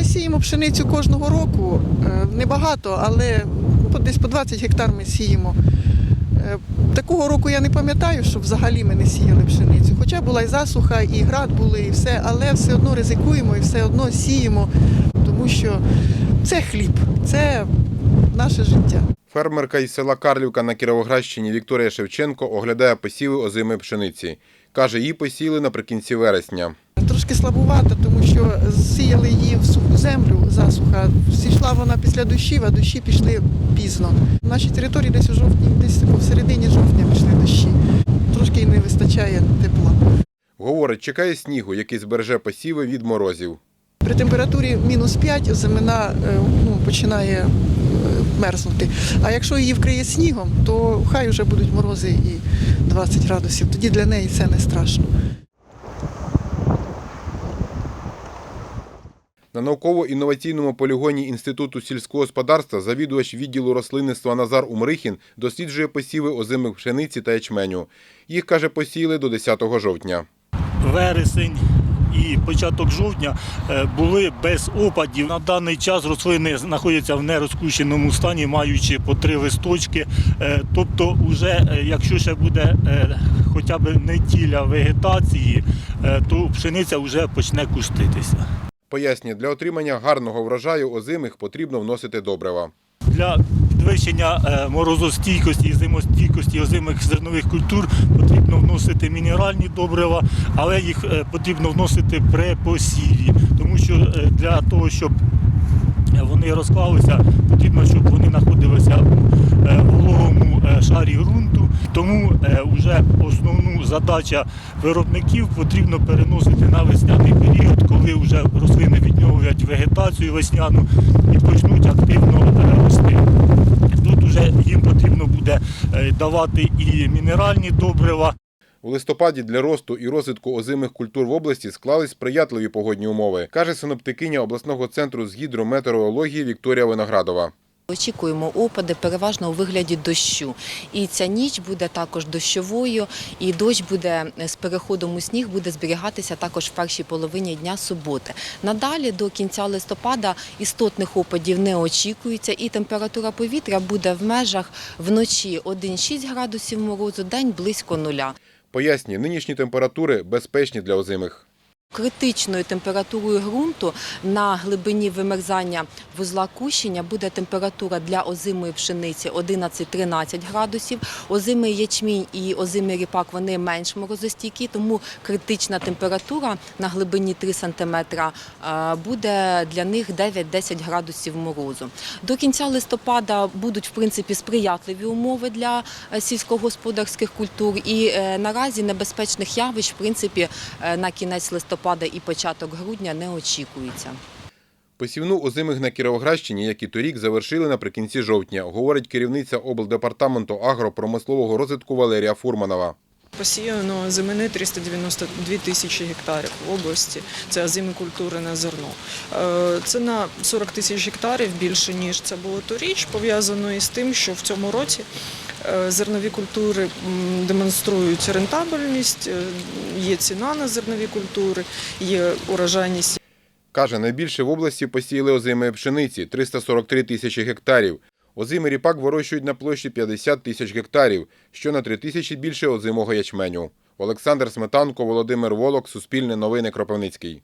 Ми сіємо пшеницю кожного року, е, небагато, але десь по 20 гектар ми сіємо. Е, Такого року я не пам'ятаю, що взагалі ми не сіяли пшеницю. Хоча була і засуха, і град були, і все, але все одно ризикуємо і все одно сіємо, тому що це хліб, це наше життя. Фермерка із села Карлівка на Кіровоградщині Вікторія Шевченко оглядає посіви озимої пшениці. Каже, її посіяли наприкінці вересня. Трошки слабувата, тому що сіяли її в суху землю, засуха. Зійшла вона після дощів, а дощі пішли пізно. В нашій території десь у жовтні, десь в середині жовтня пішли дощі. Трошки й не вистачає тепла. Говорить, чекає снігу, який збереже посіви від морозів. При температурі мінус 5 земина е, ну, починає е, мерзнути. А якщо її вкриє снігом, то хай вже будуть морози і 20 градусів. Тоді для неї це не страшно. На науково-інноваційному полігоні Інституту сільського господарства завідувач відділу рослинництва Назар Умрихін досліджує посіви озимих пшениці та ячменю. Їх, каже, посіяли до 10 жовтня. вересень і початок жовтня е, були без опадів. На даний час рослини знаходяться в нерозкущеному стані, маючи по три листочки. Е, Тобто, уже, е, якщо ще буде хоча б неділя вегетації, то пшениця вже почне куститися. Пояснює, для отримання гарного врожаю озимих потрібно вносити добрива. Для підвищення е, морозостійкості і зимостійкості озимих зернових культур потрібно вносити мінеральні добрива, але їх е, потрібно вносити при посіві, тому що е, для того, щоб вони розклалися, потрібно, щоб вони знаходилися у е, вологому е, шарі ґрунту. Тому вже основну задача виробників потрібно переносити на весняний період, коли вже рослини відновлять вегетацію весняну і почнуть активно е, рости. Тут вже їм потрібно буде е, давати і мінеральні добрива, У листопаді для росту і розвитку озимих культур в області склались сприятливі погодні умови, каже синоптикиня обласного центру з гідрометеорології Вікторія Виноградова. Очікуємо опади переважно у вигляді дощу. І ця ніч буде також дощовою, і дощ буде з переходом у сніг буде зберігатися також в першій половині дня суботи. Надалі до кінця листопада істотних опадів не очікується, і температура повітря буде в межах вночі 1,6 градусів морозу, день близько нуля. Пояснює, нинішні температури безпечні для озимих. Критичною температурою ґрунту на глибині вимерзання вузла кущення буде температура для озимої пшениці 11-13 градусів. Озимий ячмінь і озимий ріпак вони менш морозостійкі, тому критична температура на глибині 3 см буде для них 9-10 градусів морозу. До кінця листопада будуть в принципі сприятливі умови для е, сільськогосподарських культур і е, наразі небезпечних явищ в принципі е, на кінець листопада і початок грудня не очікується. Посівну озимих на Кіровоградщині, як і торік, завершили наприкінці жовтня, говорить керівниця облдепартаменту агропромислового розвитку Валерія Фурманова. Посіяно зимини 392 тисячі гектарів в області. Це озимі культури на зерно. Це на 40 тисяч гектарів більше ніж це було торіч. Пов'язано із тим, що в цьому році зернові культури демонструють рентабельність, е, є ціна на зернові культури, є урожайність Каже, найбільше в області посіяли озимої пшениці – 343 тисячі гектарів. Озимий ріпак вирощують на площі 50 тисяч гектарів, що на 3 тисячі більше озимого ячменю. Олександр Сметанко, Володимир Волок, Суспільне новини Кропивницький.